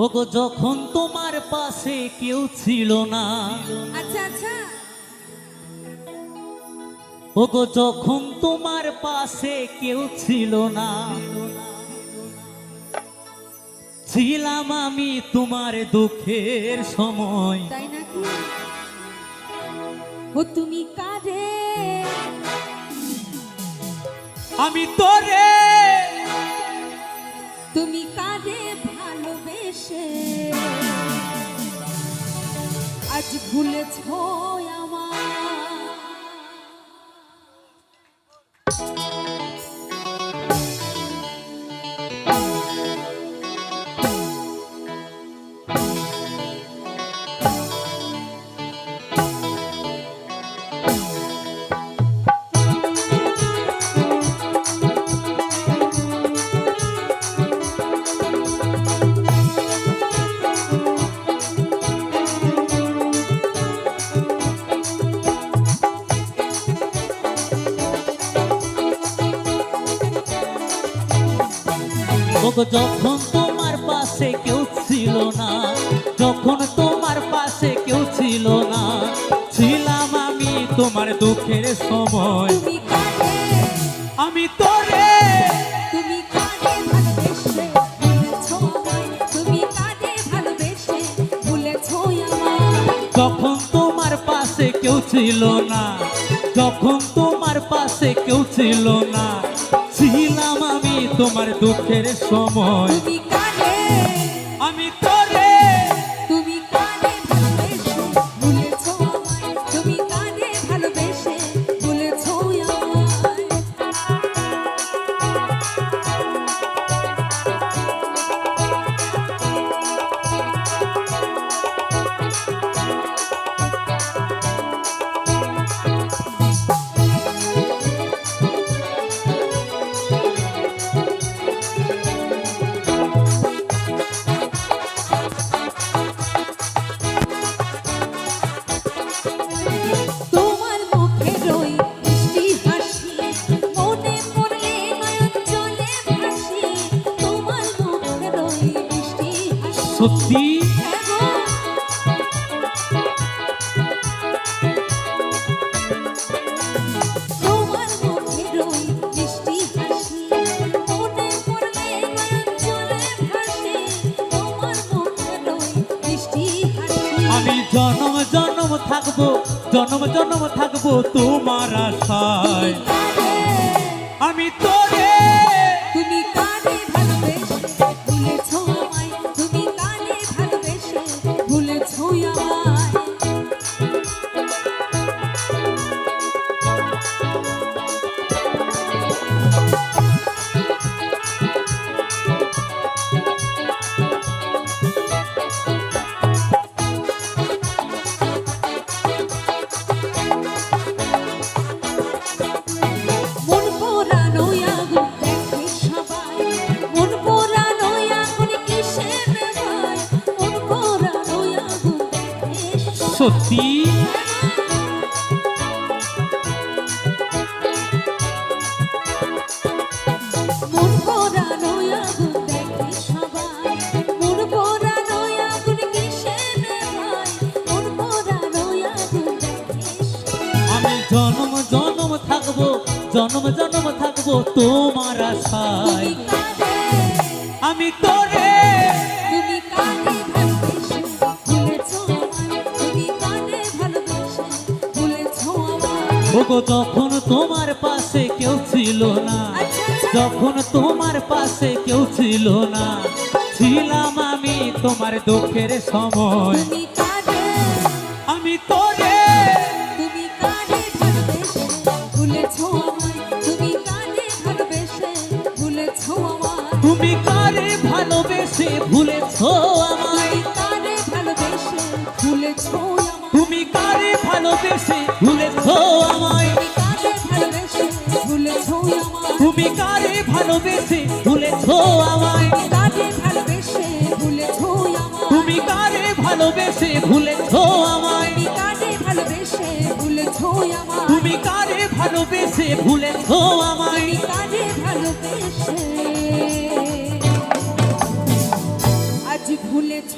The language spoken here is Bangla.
ওগো যখন তোমার পাশে কেউ ছিল না। আচ্ছা আচ্ছা। ওগো যখন তোমার পাশে কেউ ছিল না ছিলাম আমি তোমার দুঃখের সময়। তাই নাকি? ও তুমি কারে? আমি তোরে তুমি কাজে ভালোবেসে আজ ভুলেছ ওগো যখন তোমার পাশে কেউ ছিল না যখন তোমার পাশে কেউ ছিল না ছিলাম আমি তোমার দুঃখের সময়। আমি তোরে তুমি কারে ভালোবেসে ভুলেছ তুমি কারে ভালোবেসে ভুলেছ যখন তোমার পাশে কেউ ছিল না যখন তোমার পাশে কেউ ছিল না ছিলাম আমি তোমার দুঃখের সময়। আমি তোরে হাসি আমি জনম জনম থাকব জনম জনম থাকব তোমার আশায় আমি জনম জনম থাকব জনম জনম থাকব তোমার আশায়। আমি তোরে ওগো যখন তোমার পাশে কেউ ছিল না আচ্ছা। যখন তোমার পাশে কেউ ছিল না ছিলাম আমি তোমার দুঃখের সময়। আমি তোরে তুমি কানে ভালোবেসে। ভুলেছ আমায়। তুমি কানে ভালোবেসে। ভুলেছ আমায়। ভালোবেসে ভুলেছো ভুলেছ আমায়। তুমি কারে ভালোবেসে ভুলেছো আমায়? কানে ভালোবেসে ভুলেছ আমায়? তুমি কারে ভালোবেসে ভুলেছো আমায়? কানে ভালোবেসে ভুলেছ আমায়? তুমি কারে ভালোবেসে ভুলেছো আমায়? আজ ভুলেছ